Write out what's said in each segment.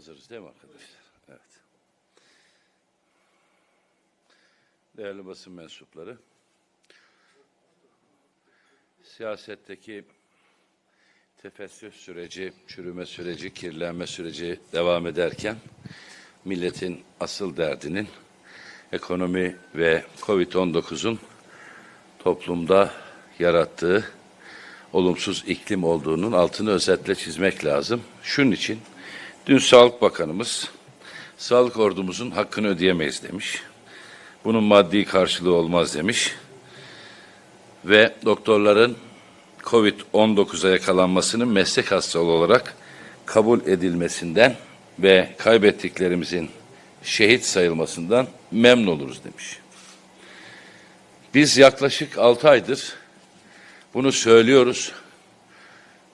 Hazırız değil mi arkadaşlar? Evet. Değerli basın mensupları, siyasetteki tefessüh süreci, çürüme süreci, kirlenme süreci devam ederken milletin asıl derdinin ekonomi ve Covid-19'un toplumda yarattığı olumsuz iklim olduğunun altını özetle çizmek lazım. Şunun için dün Sağlık Bakanımız sağlık ordumuzun hakkını ödeyemeyiz demiş. Bunun maddi karşılığı olmaz demiş. Ve doktorların Covid-19'a yakalanmasının meslek hastalığı olarak kabul edilmesinden ve kaybettiklerimizin şehit sayılmasından memnun oluruz demiş. Biz yaklaşık 6 aydır bunu söylüyoruz.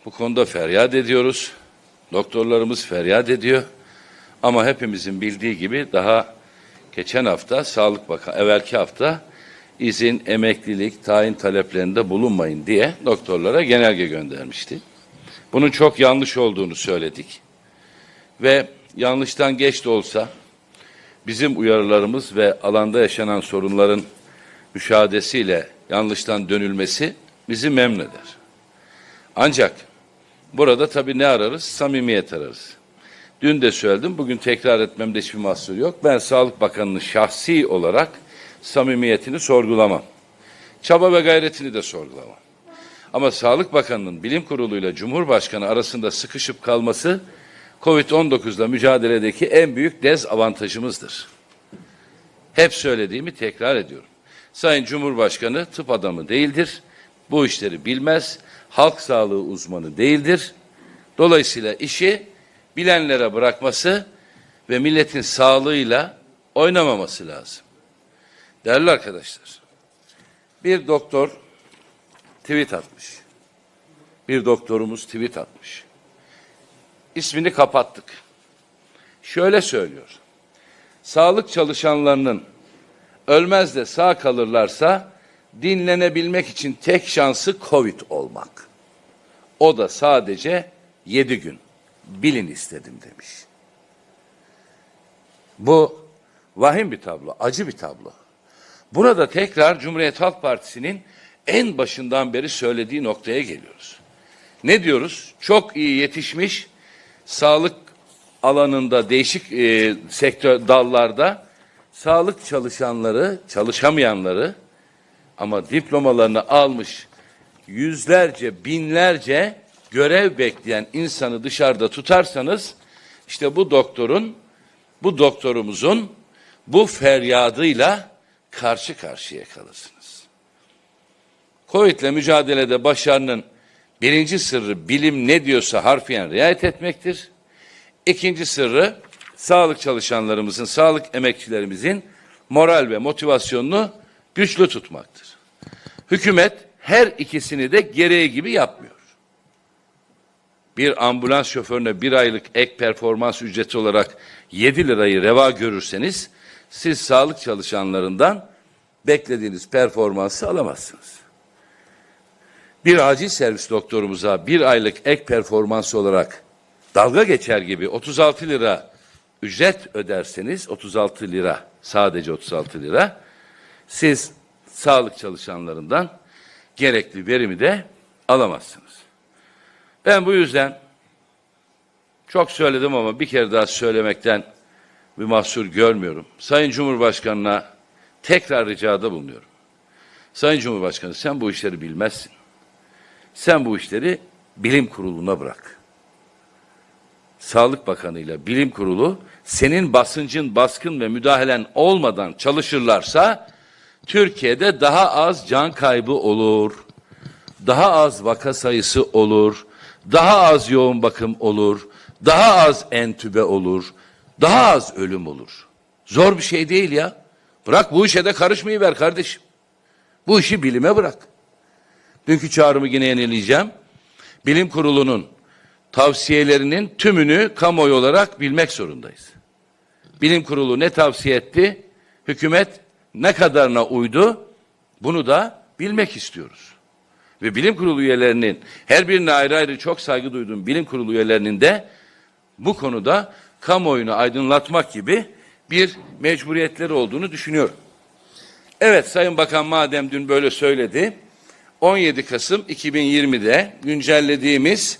Bu konuda feryat ediyoruz. Doktorlarımız feryat ediyor. Ama hepimizin bildiği gibi daha geçen hafta Sağlık Bakanı, evvelki hafta izin, emeklilik, tayin taleplerinde bulunmayın diye doktorlara genelge göndermişti. Bunun çok yanlış olduğunu söyledik. Ve yanlıştan geç de olsa bizim uyarılarımız ve alanda yaşanan sorunların müşahedesiyle yanlıştan dönülmesi bizi memnun eder. Ancak burada tabii ne ararız? Samimiyet ararız. Dün de söyledim, bugün tekrar etmemde hiçbir mahsur yok. Ben Sağlık Bakanı'nın şahsi olarak samimiyetini sorgulamam. Çaba ve gayretini de sorgulamam. Ama Sağlık Bakanı'nın bilim kuruluyla Cumhurbaşkanı arasında sıkışıp kalması Covid-19'la mücadeledeki en büyük dezavantajımızdır. Hep söylediğimi tekrar ediyorum. Sayın Cumhurbaşkanı tıp adamı değildir. Bu işleri bilmez. Halk sağlığı uzmanı değildir. Dolayısıyla işi bilenlere bırakması ve milletin sağlığıyla oynamaması lazım. Değerli arkadaşlar, bir doktor tweet atmış. Bir doktorumuz tweet atmış. İsmini kapattık. Şöyle söylüyor. Sağlık çalışanlarının ölmez de sağ kalırlarsa dinlenebilmek için tek şansı Covid olmak. O da sadece yedi gün. Bilin istedim demiş. Bu vahim bir tablo, acı bir tablo. Burada tekrar Cumhuriyet Halk Partisi'nin en başından beri söylediği noktaya geliyoruz. Ne diyoruz? Çok iyi yetişmiş sağlık alanında değişik e, sektör dallarda sağlık çalışanları, çalışamayanları ama diplomalarını almış yüzlerce, binlerce görev bekleyen insanı dışarıda tutarsanız işte bu doktorun, bu doktorumuzun bu feryadıyla karşı karşıya kalırsınız. Covid ile mücadelede başarının birinci sırrı bilim ne diyorsa harfiyen riayet etmektir. İkinci sırrı sağlık çalışanlarımızın, sağlık emekçilerimizin moral ve motivasyonunu güçlü tutmaktır. Hükümet her ikisini de gereği gibi yapmıyor. Bir ambulans şoförüne bir aylık ek performans ücreti olarak 7 lirayı reva görürseniz siz sağlık çalışanlarından beklediğiniz performansı alamazsınız. Bir acil servis doktorumuza bir aylık ek performans olarak dalga geçer gibi 36 lira ücret öderseniz 36 lira sadece 36 lira siz sağlık çalışanlarından gerekli verimi de alamazsınız. Ben bu yüzden çok söyledim ama bir kere daha söylemekten bir mahsur görmüyorum. Sayın Cumhurbaşkanı'na tekrar ricada bulunuyorum. Sayın Cumhurbaşkanı sen bu işleri bilmezsin. Sen bu işleri bilim kuruluna bırak. Sağlık Bakanı ile Bilim Kurulu senin basıncın, baskın ve müdahalen olmadan çalışırlarsa Türkiye'de daha az can kaybı olur. Daha az vaka sayısı olur. Daha az yoğun bakım olur. Daha az entübe olur. Daha az ölüm olur. Zor bir şey değil ya. Bırak bu işe de karışmayı ver kardeşim. Bu işi bilime bırak. Dünkü çağrımı yine yenileyeceğim. Bilim kurulunun tavsiyelerinin tümünü kamuoyu olarak bilmek zorundayız. Bilim kurulu ne tavsiye etti? Hükümet ne kadarına uydu? Bunu da bilmek istiyoruz. Ve bilim kurulu üyelerinin her birine ayrı ayrı çok saygı duyduğum bilim kurulu üyelerinin de bu konuda kamuoyunu aydınlatmak gibi bir mecburiyetleri olduğunu düşünüyorum. Evet Sayın Bakan madem dün böyle söyledi, 17 Kasım 2020'de güncellediğimiz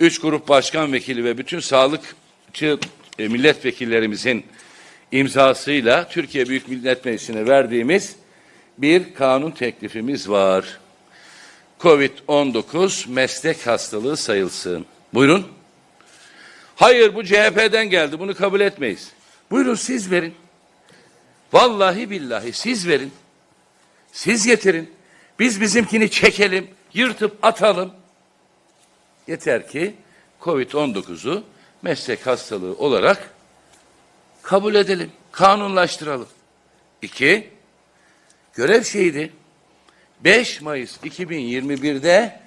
3 grup başkan vekili ve bütün sağlıkçı e, milletvekillerimizin imzasıyla Türkiye Büyük Millet Meclisi'ne verdiğimiz bir kanun teklifimiz var. Covid-19 meslek hastalığı sayılsın. Buyurun. Hayır bu CHP'den geldi bunu kabul etmeyiz. Buyurun siz verin. Vallahi billahi siz verin. Siz getirin. Biz bizimkini çekelim, yırtıp atalım. Yeter ki Covid-19'u meslek hastalığı olarak kabul edelim, kanunlaştıralım. İki, görev şehidi 5 Mayıs 2021'de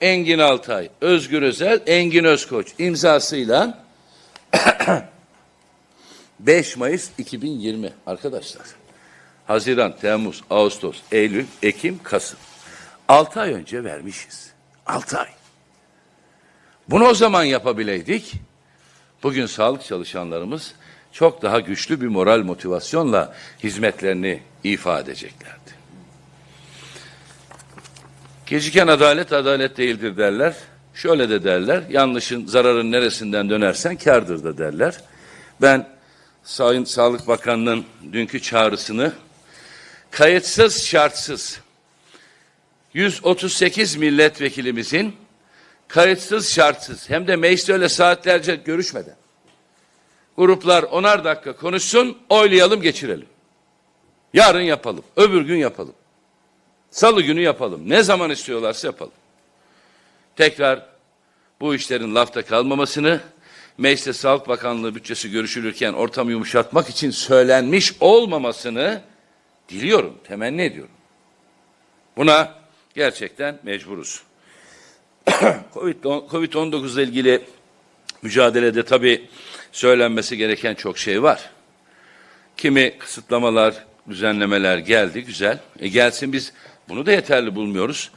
Engin Altay, Özgür Özel, Engin Özkoç imzasıyla 5 Mayıs 2020 arkadaşlar. Haziran, Temmuz, Ağustos, Eylül, Ekim, Kasım. 6 ay önce vermişiz. 6 ay. Bunu o zaman yapabileydik. Bugün sağlık çalışanlarımız çok daha güçlü bir moral motivasyonla hizmetlerini ifa edeceklerdi. Geciken adalet adalet değildir derler. Şöyle de derler. Yanlışın zararın neresinden dönersen kârdır da derler. Ben Sayın Sağlık Bakanı'nın dünkü çağrısını kayıtsız şartsız 138 milletvekilimizin kayıtsız şartsız hem de mecliste öyle saatlerce görüşmeden gruplar onar dakika konuşsun oylayalım geçirelim. Yarın yapalım öbür gün yapalım. Salı günü yapalım. Ne zaman istiyorlarsa yapalım. Tekrar bu işlerin lafta kalmamasını, Mecliste Sağlık Bakanlığı bütçesi görüşülürken ortamı yumuşatmak için söylenmiş olmamasını diliyorum, temenni ediyorum. Buna gerçekten mecburuz. Covid-19 ile ilgili mücadelede tabii söylenmesi gereken çok şey var. Kimi kısıtlamalar, düzenlemeler geldi, güzel. E gelsin biz bunu da yeterli bulmuyoruz.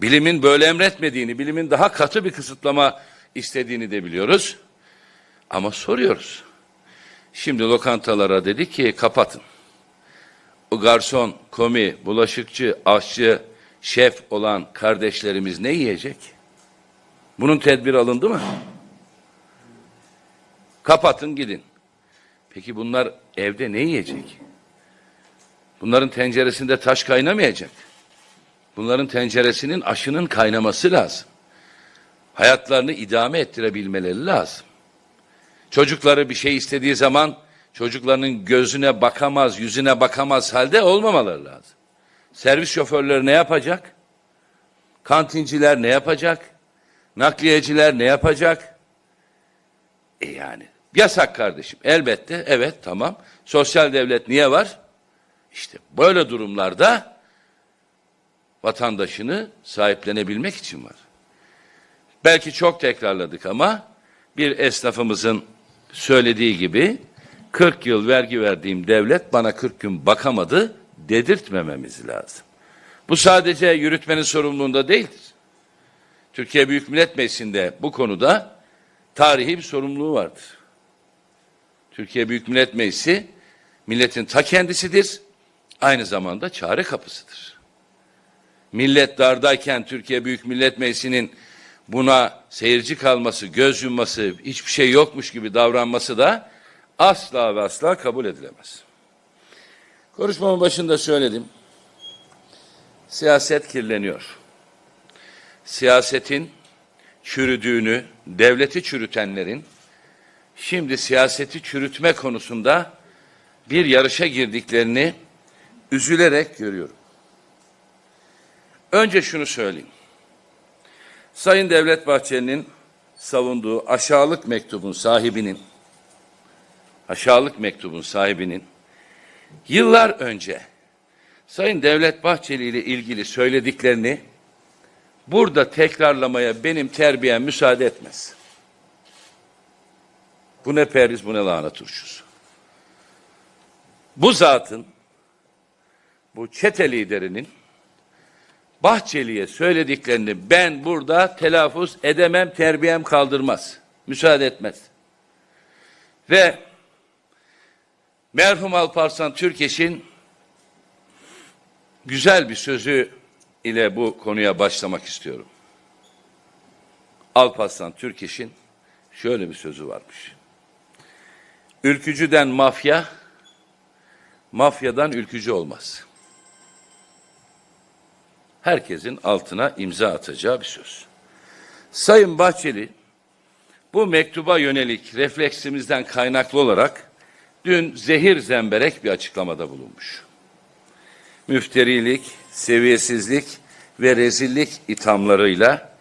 Bilimin böyle emretmediğini, bilimin daha katı bir kısıtlama istediğini de biliyoruz. Ama soruyoruz. Şimdi lokantalara dedi ki kapatın. O garson, komi, bulaşıkçı, aşçı, şef olan kardeşlerimiz ne yiyecek? Bunun tedbir alındı mı? Kapatın gidin. Peki bunlar evde ne yiyecek? Bunların tenceresinde taş kaynamayacak. Bunların tenceresinin aşının kaynaması lazım. Hayatlarını idame ettirebilmeleri lazım. Çocukları bir şey istediği zaman çocuklarının gözüne bakamaz, yüzüne bakamaz halde olmamaları lazım. Servis şoförleri ne yapacak? Kantinciler ne yapacak? Nakliyeciler ne yapacak? E yani yasak kardeşim. Elbette evet tamam. Sosyal devlet niye var? İşte böyle durumlarda vatandaşını sahiplenebilmek için var. Belki çok tekrarladık ama bir esnafımızın söylediği gibi 40 yıl vergi verdiğim devlet bana 40 gün bakamadı dedirtmememiz lazım. Bu sadece yürütmenin sorumluluğunda değildir. Türkiye Büyük Millet Meclisi'nde bu konuda tarihi bir sorumluluğu vardır. Türkiye Büyük Millet Meclisi milletin ta kendisidir, aynı zamanda çare kapısıdır. Millet dardayken Türkiye Büyük Millet Meclisi'nin buna seyirci kalması, göz yumması, hiçbir şey yokmuş gibi davranması da asla ve asla kabul edilemez. Konuşmamın başında söyledim. Siyaset kirleniyor. Siyasetin çürüdüğünü, devleti çürütenlerin şimdi siyaseti çürütme konusunda bir yarışa girdiklerini üzülerek görüyorum. Önce şunu söyleyeyim. Sayın Devlet Bahçeli'nin savunduğu aşağılık mektubun sahibinin aşağılık mektubun sahibinin yıllar önce Sayın Devlet Bahçeli ile ilgili söylediklerini burada tekrarlamaya benim terbiyem müsaade etmez. Bu ne periz bu ne lahana turşusu. Bu zatın bu çete liderinin Bahçeli'ye söylediklerini ben burada telaffuz edemem, terbiyem kaldırmaz. Müsaade etmez. Ve merhum Alparslan Türkeş'in güzel bir sözü ile bu konuya başlamak istiyorum. Alparslan Türkeş'in şöyle bir sözü varmış. Ülkücüden mafya, mafyadan ülkücü olmaz. Herkesin altına imza atacağı bir söz. Sayın Bahçeli, bu mektuba yönelik refleksimizden kaynaklı olarak dün zehir zemberek bir açıklamada bulunmuş. Müfterilik, seviyesizlik ve rezillik ithamlarıyla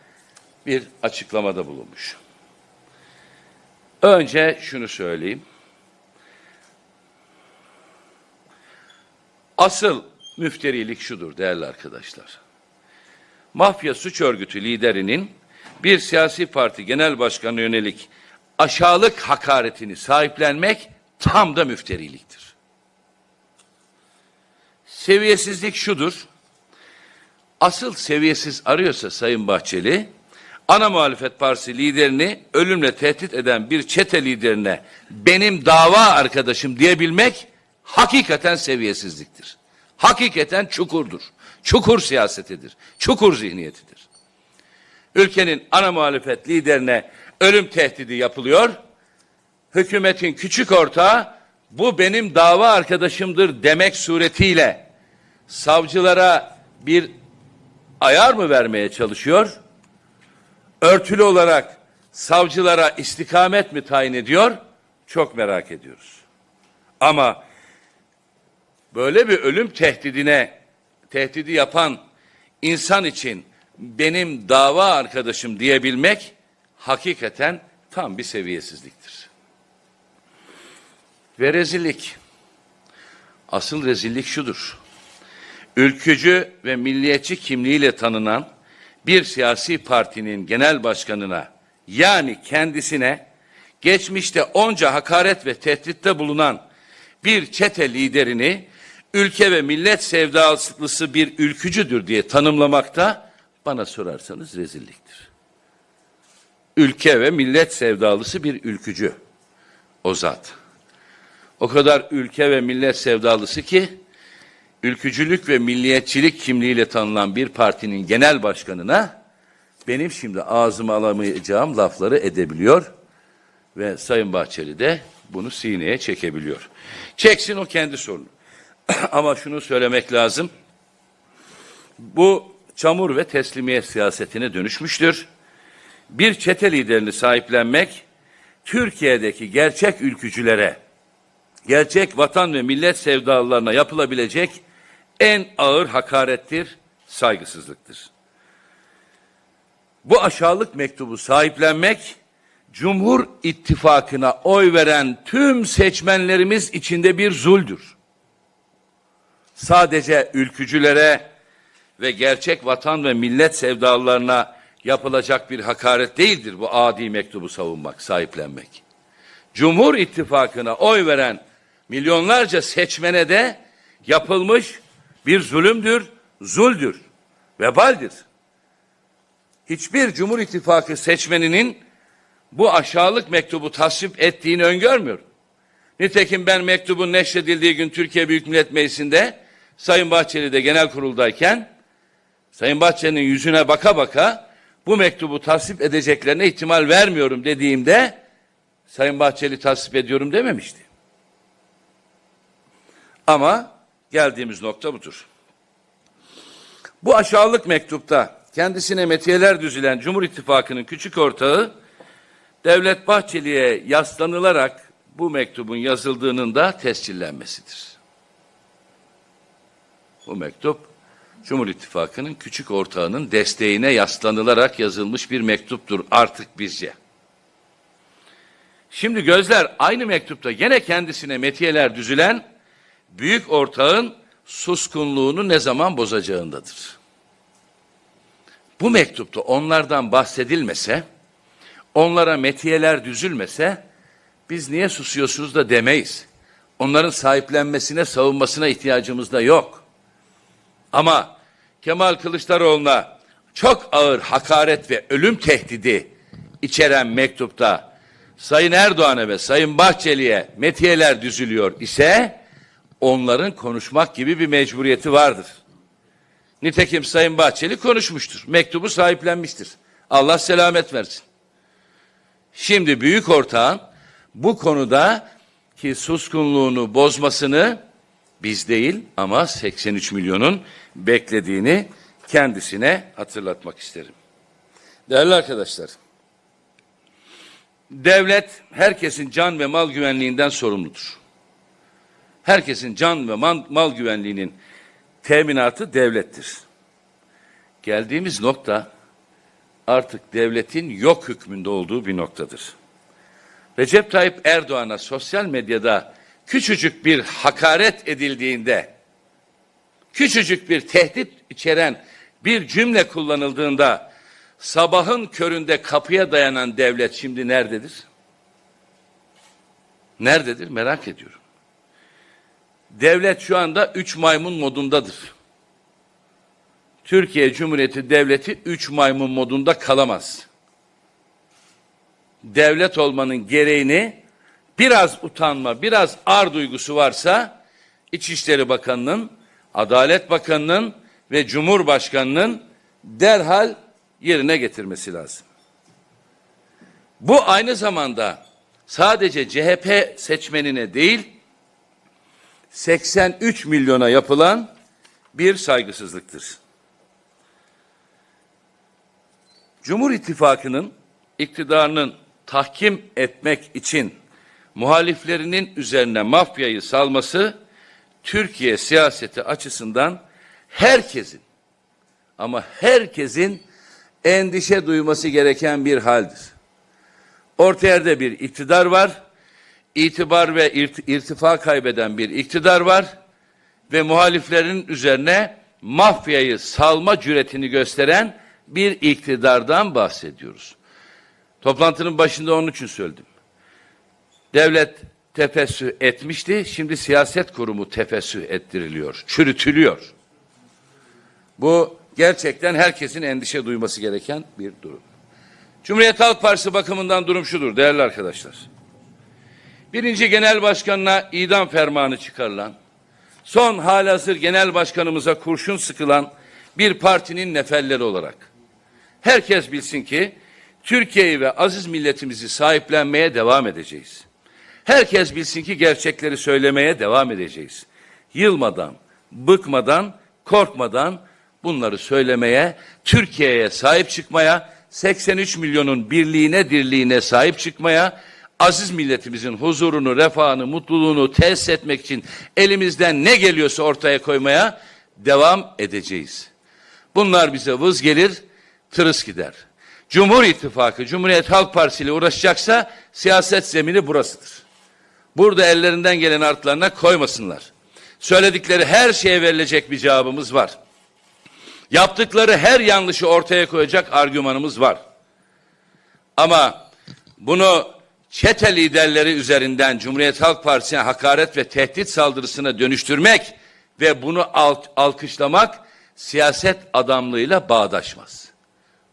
bir açıklamada bulunmuş. Önce şunu söyleyeyim. Asıl müfterilik şudur değerli arkadaşlar. Mafya suç örgütü liderinin bir siyasi parti genel başkanı yönelik aşağılık hakaretini sahiplenmek tam da müfteriliktir. Seviyesizlik şudur. Asıl seviyesiz arıyorsa Sayın Bahçeli, ana muhalefet partisi liderini ölümle tehdit eden bir çete liderine benim dava arkadaşım diyebilmek hakikaten seviyesizliktir. Hakikaten çukurdur. Çukur siyasetidir. Çukur zihniyetidir. Ülkenin ana muhalefet liderine ölüm tehdidi yapılıyor. Hükümetin küçük ortağı bu benim dava arkadaşımdır demek suretiyle savcılara bir ayar mı vermeye çalışıyor? Örtülü olarak savcılara istikamet mi tayin ediyor? Çok merak ediyoruz. Ama böyle bir ölüm tehdidine tehdidi yapan insan için benim dava arkadaşım diyebilmek hakikaten tam bir seviyesizliktir. Ve rezillik. Asıl rezillik şudur. Ülkücü ve milliyetçi kimliğiyle tanınan bir siyasi partinin genel başkanına yani kendisine geçmişte onca hakaret ve tehditte bulunan bir çete liderini ülke ve millet sevdalısı bir ülkücüdür diye tanımlamakta bana sorarsanız rezilliktir. Ülke ve millet sevdalısı bir ülkücü o zat. O kadar ülke ve millet sevdalısı ki ülkücülük ve milliyetçilik kimliğiyle tanınan bir partinin genel başkanına benim şimdi ağzıma alamayacağım lafları edebiliyor ve Sayın Bahçeli de bunu sineye çekebiliyor. Çeksin o kendi sorunu. Ama şunu söylemek lazım. Bu çamur ve teslimiyet siyasetine dönüşmüştür. Bir çete liderini sahiplenmek Türkiye'deki gerçek ülkücülere, gerçek vatan ve millet sevdalılarına yapılabilecek en ağır hakarettir, saygısızlıktır. Bu aşağılık mektubu sahiplenmek Cumhur İttifakı'na oy veren tüm seçmenlerimiz içinde bir zuldür. Sadece ülkücülere ve gerçek vatan ve millet sevdalılarına yapılacak bir hakaret değildir bu adi mektubu savunmak, sahiplenmek. Cumhur İttifakı'na oy veren milyonlarca seçmene de yapılmış bir zulümdür, zuldür, vebaldir. Hiçbir Cumhur İttifakı seçmeninin bu aşağılık mektubu tasvip ettiğini öngörmüyorum. Nitekim ben mektubun neşredildiği gün Türkiye Büyük Millet Meclisi'nde Sayın Bahçeli'de genel kuruldayken Sayın Bahçeli'nin yüzüne baka baka bu mektubu tasvip edeceklerine ihtimal vermiyorum dediğimde Sayın Bahçeli tasvip ediyorum dememişti. Ama geldiğimiz nokta budur. Bu aşağılık mektupta kendisine metiyeler düzülen Cumhur İttifakı'nın küçük ortağı Devlet Bahçeli'ye yaslanılarak bu mektubun yazıldığının da tescillenmesidir. Bu mektup Cumhur İttifakı'nın küçük ortağının desteğine yaslanılarak yazılmış bir mektuptur artık bizce. Şimdi gözler aynı mektupta gene kendisine metiyeler düzülen büyük ortağın suskunluğunu ne zaman bozacağındadır. Bu mektupta onlardan bahsedilmese, onlara metiyeler düzülmese biz niye susuyorsunuz da demeyiz. Onların sahiplenmesine, savunmasına ihtiyacımız da yok. Ama Kemal Kılıçdaroğlu'na çok ağır hakaret ve ölüm tehdidi içeren mektupta Sayın Erdoğan'a ve Sayın Bahçeli'ye metiyeler düzülüyor ise onların konuşmak gibi bir mecburiyeti vardır. Nitekim Sayın Bahçeli konuşmuştur. Mektubu sahiplenmiştir. Allah selamet versin. Şimdi büyük ortağın bu konuda ki suskunluğunu bozmasını biz değil ama 83 milyonun beklediğini kendisine hatırlatmak isterim. Değerli arkadaşlar, devlet herkesin can ve mal güvenliğinden sorumludur. Herkesin can ve mal, mal güvenliğinin teminatı devlettir. Geldiğimiz nokta artık devletin yok hükmünde olduğu bir noktadır. Recep Tayyip Erdoğan'a sosyal medyada küçücük bir hakaret edildiğinde, küçücük bir tehdit içeren bir cümle kullanıldığında sabahın köründe kapıya dayanan devlet şimdi nerededir? Nerededir merak ediyorum. Devlet şu anda üç maymun modundadır. Türkiye Cumhuriyeti Devleti üç maymun modunda kalamaz. Devlet olmanın gereğini biraz utanma, biraz ar duygusu varsa İçişleri Bakanı'nın, Adalet Bakanı'nın ve Cumhurbaşkanı'nın derhal yerine getirmesi lazım. Bu aynı zamanda sadece CHP seçmenine değil, 83 milyona yapılan bir saygısızlıktır. Cumhur İttifakı'nın iktidarının tahkim etmek için muhaliflerinin üzerine mafyayı salması Türkiye siyaseti açısından herkesin ama herkesin endişe duyması gereken bir haldir. Orta yerde bir iktidar var, itibar ve irt irtifa kaybeden bir iktidar var ve muhaliflerin üzerine mafyayı salma cüretini gösteren bir iktidardan bahsediyoruz. Toplantının başında onun için söyledim. Devlet tefessü etmişti, şimdi siyaset kurumu tefessü ettiriliyor, çürütülüyor. Bu gerçekten herkesin endişe duyması gereken bir durum. Cumhuriyet Halk Partisi bakımından durum şudur değerli arkadaşlar. Birinci genel başkanına idam fermanı çıkarılan, son halihazır genel başkanımıza kurşun sıkılan bir partinin neferleri olarak. Herkes bilsin ki Türkiye'yi ve aziz milletimizi sahiplenmeye devam edeceğiz. Herkes bilsin ki gerçekleri söylemeye devam edeceğiz. Yılmadan, bıkmadan, korkmadan bunları söylemeye, Türkiye'ye sahip çıkmaya, 83 milyonun birliğine dirliğine sahip çıkmaya, aziz milletimizin huzurunu, refahını, mutluluğunu tesis etmek için elimizden ne geliyorsa ortaya koymaya devam edeceğiz. Bunlar bize vız gelir, tırıs gider. Cumhur İttifakı, Cumhuriyet Halk Partisi ile uğraşacaksa siyaset zemini burasıdır. Burada ellerinden gelen artlarına koymasınlar. Söyledikleri her şeye verilecek bir cevabımız var. Yaptıkları her yanlışı ortaya koyacak argümanımız var. Ama bunu çete liderleri üzerinden Cumhuriyet Halk Partisi'ne hakaret ve tehdit saldırısına dönüştürmek ve bunu alt, alkışlamak siyaset adamlığıyla bağdaşmaz.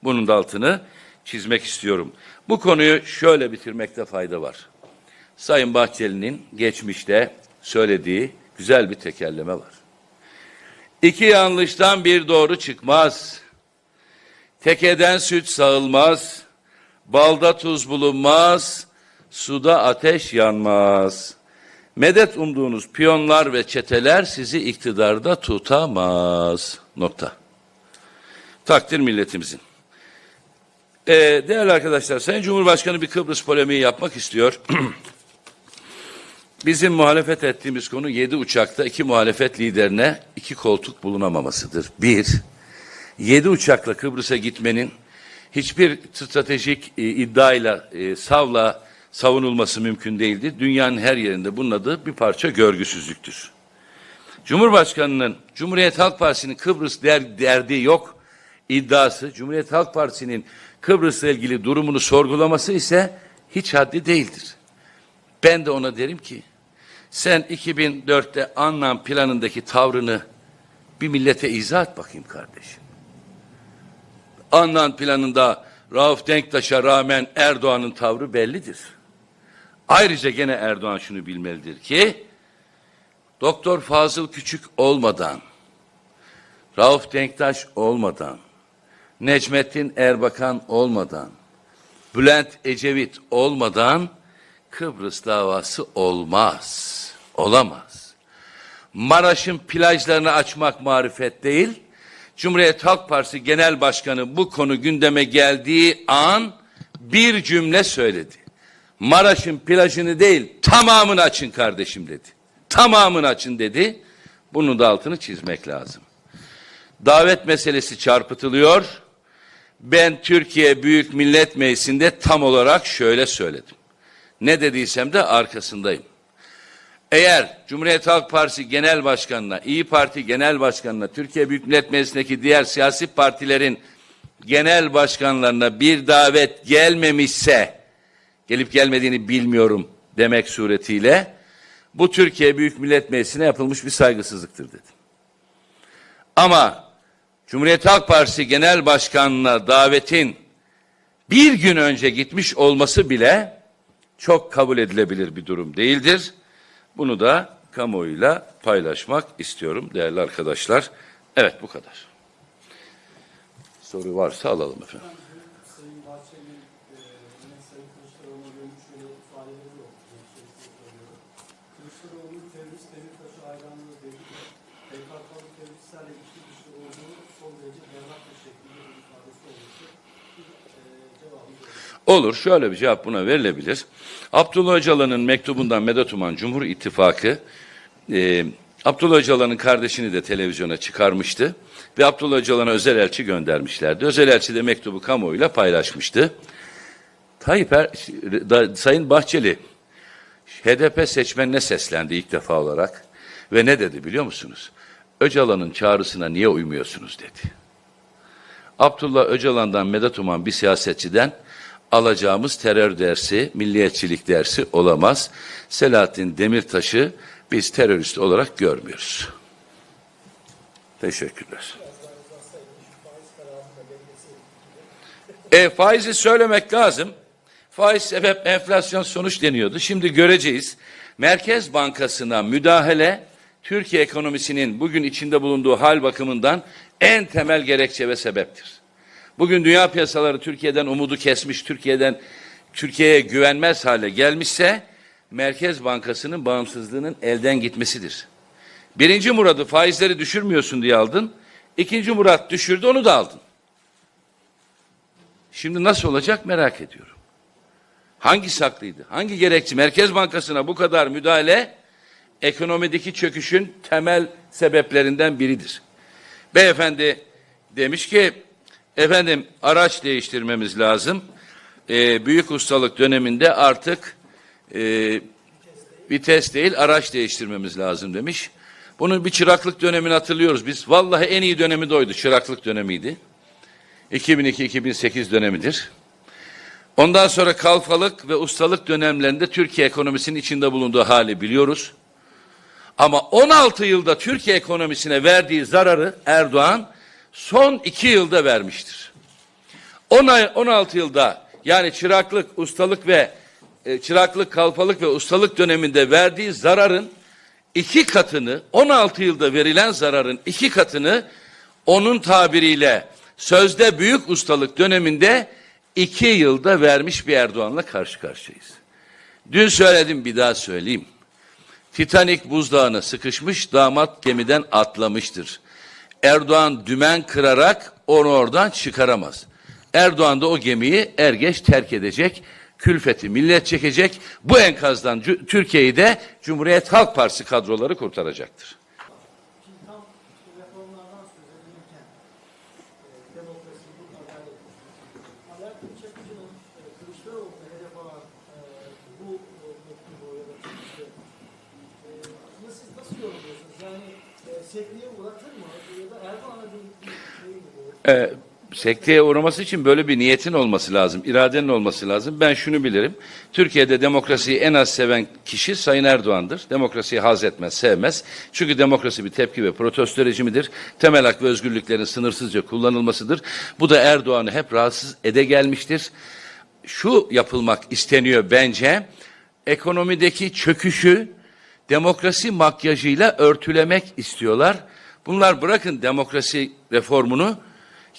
Bunun da altını çizmek istiyorum. Bu konuyu şöyle bitirmekte fayda var. Sayın Bahçeli'nin geçmişte söylediği güzel bir tekerleme var. İki yanlıştan bir doğru çıkmaz. Tekeden süt sağılmaz. Balda tuz bulunmaz. Suda ateş yanmaz. Medet umduğunuz piyonlar ve çeteler sizi iktidarda tutamaz. Nokta. Takdir milletimizin. Ee, değerli arkadaşlar, Sayın Cumhurbaşkanı bir Kıbrıs polemiği yapmak istiyor. Bizim muhalefet ettiğimiz konu yedi uçakta iki muhalefet liderine iki koltuk bulunamamasıdır. Bir, yedi uçakla Kıbrıs'a gitmenin hiçbir stratejik e, iddiayla, e, savla savunulması mümkün değildi. Dünyanın her yerinde bunun adı bir parça görgüsüzlüktür. Cumhurbaşkanının, Cumhuriyet Halk Partisi'nin Kıbrıs der, derdi yok iddiası, Cumhuriyet Halk Partisi'nin Kıbrıs'la ilgili durumunu sorgulaması ise hiç haddi değildir. Ben de ona derim ki, sen 2004'te Annan planındaki tavrını bir millete izah et bakayım kardeşim. Annan planında Rauf Denktaş'a rağmen Erdoğan'ın tavrı bellidir. Ayrıca gene Erdoğan şunu bilmelidir ki Doktor Fazıl Küçük olmadan, Rauf Denktaş olmadan, Necmettin Erbakan olmadan, Bülent Ecevit olmadan Kıbrıs davası olmaz. Olamaz. Maraş'ın plajlarını açmak marifet değil. Cumhuriyet Halk Partisi Genel Başkanı bu konu gündeme geldiği an bir cümle söyledi. Maraş'ın plajını değil tamamını açın kardeşim dedi. Tamamını açın dedi. Bunun da altını çizmek lazım. Davet meselesi çarpıtılıyor. Ben Türkiye Büyük Millet Meclisi'nde tam olarak şöyle söyledim. Ne dediysem de arkasındayım. Eğer Cumhuriyet Halk Partisi Genel Başkanı'na, İyi Parti Genel Başkanı'na, Türkiye Büyük Millet Meclisi'ndeki diğer siyasi partilerin genel başkanlarına bir davet gelmemişse, gelip gelmediğini bilmiyorum demek suretiyle, bu Türkiye Büyük Millet Meclisi'ne yapılmış bir saygısızlıktır dedim. Ama Cumhuriyet Halk Partisi Genel Başkanı'na davetin bir gün önce gitmiş olması bile çok kabul edilebilir bir durum değildir. Bunu da kamuoyuyla paylaşmak istiyorum değerli arkadaşlar. Evet bu kadar. Soru varsa alalım efendim. E, ki PKK'lı teröristlerle içli dışlı olduğunu son derece berrak bir şekilde ifadesi olmuştu. Olur şöyle bir cevap buna verilebilir. Abdullah Öcalan'ın mektubundan Medet Uman Cumhur İttifakı e, Abdullah Öcalan'ın kardeşini de televizyona çıkarmıştı ve Abdullah Öcalan'a özel elçi göndermişlerdi. Özel elçi de mektubu kamuoyuyla paylaşmıştı. Tayyip er, da, Sayın Bahçeli HDP seçmenine seslendi ilk defa olarak ve ne dedi biliyor musunuz? Öcalan'ın çağrısına niye uymuyorsunuz dedi. Abdullah Öcalan'dan Medet Uman bir siyasetçiden alacağımız terör dersi, milliyetçilik dersi olamaz. Selahattin Demirtaş'ı biz terörist olarak görmüyoruz. Teşekkürler. E, faizi söylemek lazım. Faiz sebep enflasyon sonuç deniyordu. Şimdi göreceğiz. Merkez Bankası'na müdahale Türkiye ekonomisinin bugün içinde bulunduğu hal bakımından en temel gerekçe ve sebeptir. Bugün dünya piyasaları Türkiye'den umudu kesmiş, Türkiye'den Türkiye'ye güvenmez hale gelmişse Merkez Bankası'nın bağımsızlığının elden gitmesidir. Birinci muradı faizleri düşürmüyorsun diye aldın. İkinci murat düşürdü onu da aldın. Şimdi nasıl olacak merak ediyorum. Hangisi haklıydı? Hangi gerekçe? Merkez Bankası'na bu kadar müdahale ekonomideki çöküşün temel sebeplerinden biridir. Beyefendi demiş ki efendim araç değiştirmemiz lazım. Ee, büyük ustalık döneminde artık e, vites değil araç değiştirmemiz lazım demiş. Bunun bir çıraklık dönemini hatırlıyoruz biz. Vallahi en iyi dönemi de oydu. Çıraklık dönemiydi. 2002-2008 dönemidir. Ondan sonra kalfalık ve ustalık dönemlerinde Türkiye ekonomisinin içinde bulunduğu hali biliyoruz. Ama 16 yılda Türkiye ekonomisine verdiği zararı Erdoğan son 2 yılda vermiştir. 16 yılda yani çıraklık, ustalık ve e, çıraklık, kalfalık ve ustalık döneminde verdiği zararın iki katını, 16 yılda verilen zararın iki katını onun tabiriyle sözde büyük ustalık döneminde iki yılda vermiş bir Erdoğan'la karşı karşıyayız. Dün söyledim bir daha söyleyeyim. Titanik buzdağına sıkışmış damat gemiden atlamıştır. Erdoğan dümen kırarak onu oradan çıkaramaz. Erdoğan da o gemiyi er geç terk edecek. Külfeti millet çekecek. Bu enkazdan Türkiye'yi de Cumhuriyet Halk Partisi kadroları kurtaracaktır. Şimdi tam işte reformlardan söz edilirken e, demokrasi, hukuk, adalet. Alaaddin Çakıcı'nın e, Kılıçdaroğlu'na hedef alan e, bu e, mektubu ya da çıkışı e, bunu siz nasıl yorumluyorsunuz? Yani e, sekteye uğratır mı? Ya da Erdoğan'a bir bir Ee, sekteye uğraması için böyle bir niyetin olması lazım, iradenin olması lazım. Ben şunu bilirim. Türkiye'de demokrasiyi en az seven kişi Sayın Erdoğan'dır. Demokrasiyi haz etmez, sevmez. Çünkü demokrasi bir tepki ve protesto rejimidir. Temel hak ve özgürlüklerin sınırsızca kullanılmasıdır. Bu da Erdoğan'ı hep rahatsız ede gelmiştir. Şu yapılmak isteniyor bence. ekonomideki çöküşü demokrasi makyajıyla örtülemek istiyorlar. Bunlar bırakın demokrasi reformunu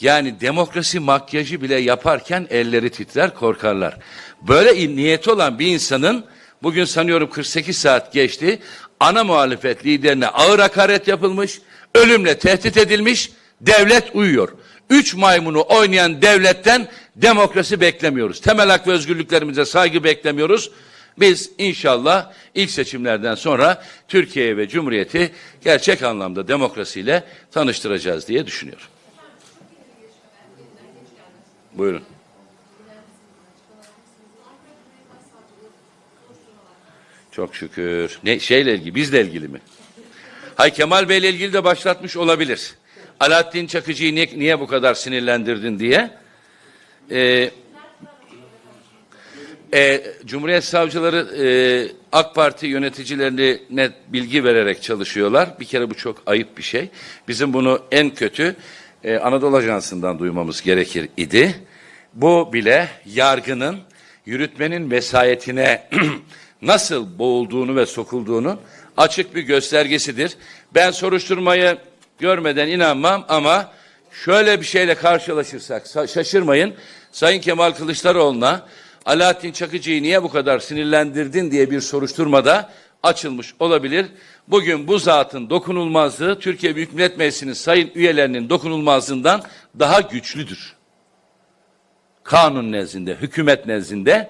yani demokrasi makyajı bile yaparken elleri titrer korkarlar. Böyle niyeti olan bir insanın bugün sanıyorum 48 saat geçti ana muhalefet liderine ağır hakaret yapılmış, ölümle tehdit edilmiş, devlet uyuyor. Üç maymunu oynayan devletten demokrasi beklemiyoruz. Temel hak ve özgürlüklerimize saygı beklemiyoruz. Biz inşallah ilk seçimlerden sonra Türkiye ve Cumhuriyeti gerçek anlamda demokrasiyle tanıştıracağız diye düşünüyorum. Buyurun. Çok şükür. Ne şeyle ilgili, bizle ilgili mi? Hay Kemal Bey'le ilgili de başlatmış olabilir. Alaaddin Çakıcı'yı niye, niye bu kadar sinirlendirdin diye. Ee, e, Cumhuriyet savcıları e, AK Parti yöneticilerine bilgi vererek çalışıyorlar. Bir kere bu çok ayıp bir şey. Bizim bunu en kötü e, Anadolu Ajansı'ndan duymamız gerekir idi. Bu bile yargının, yürütmenin vesayetine nasıl boğulduğunu ve sokulduğunu açık bir göstergesidir. Ben soruşturmayı görmeden inanmam ama şöyle bir şeyle karşılaşırsak sa- şaşırmayın. Sayın Kemal Kılıçdaroğlu'na Alaaddin Çakıcı'yı niye bu kadar sinirlendirdin diye bir soruşturmada açılmış olabilir. Bugün bu zatın dokunulmazlığı Türkiye Büyük Millet Meclisi'nin sayın üyelerinin dokunulmazlığından daha güçlüdür. Kanun nezdinde, hükümet nezdinde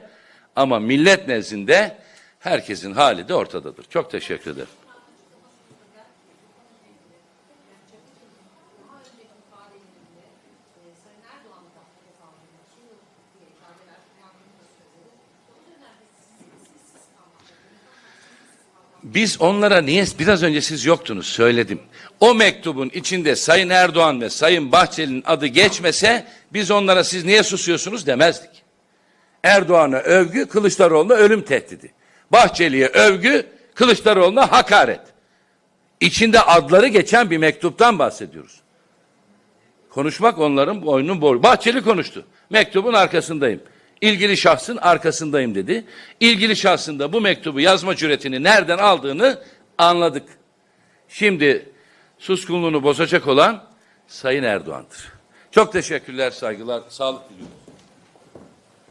ama millet nezdinde herkesin hali de ortadadır. Çok teşekkür ederim. Biz onlara niye biraz önce siz yoktunuz söyledim. O mektubun içinde Sayın Erdoğan ve Sayın Bahçeli'nin adı geçmese biz onlara siz niye susuyorsunuz demezdik. Erdoğan'a övgü, Kılıçdaroğlu'na ölüm tehdidi. Bahçeli'ye övgü, Kılıçdaroğlu'na hakaret. İçinde adları geçen bir mektuptan bahsediyoruz. Konuşmak onların boynunun boru. Bahçeli konuştu. Mektubun arkasındayım. İlgili şahsın arkasındayım dedi. İlgili şahsın da bu mektubu yazma cüretini nereden aldığını anladık. Şimdi suskunluğunu bozacak olan Sayın Erdoğan'dır. Çok teşekkürler, saygılar, sağlık diliyorum.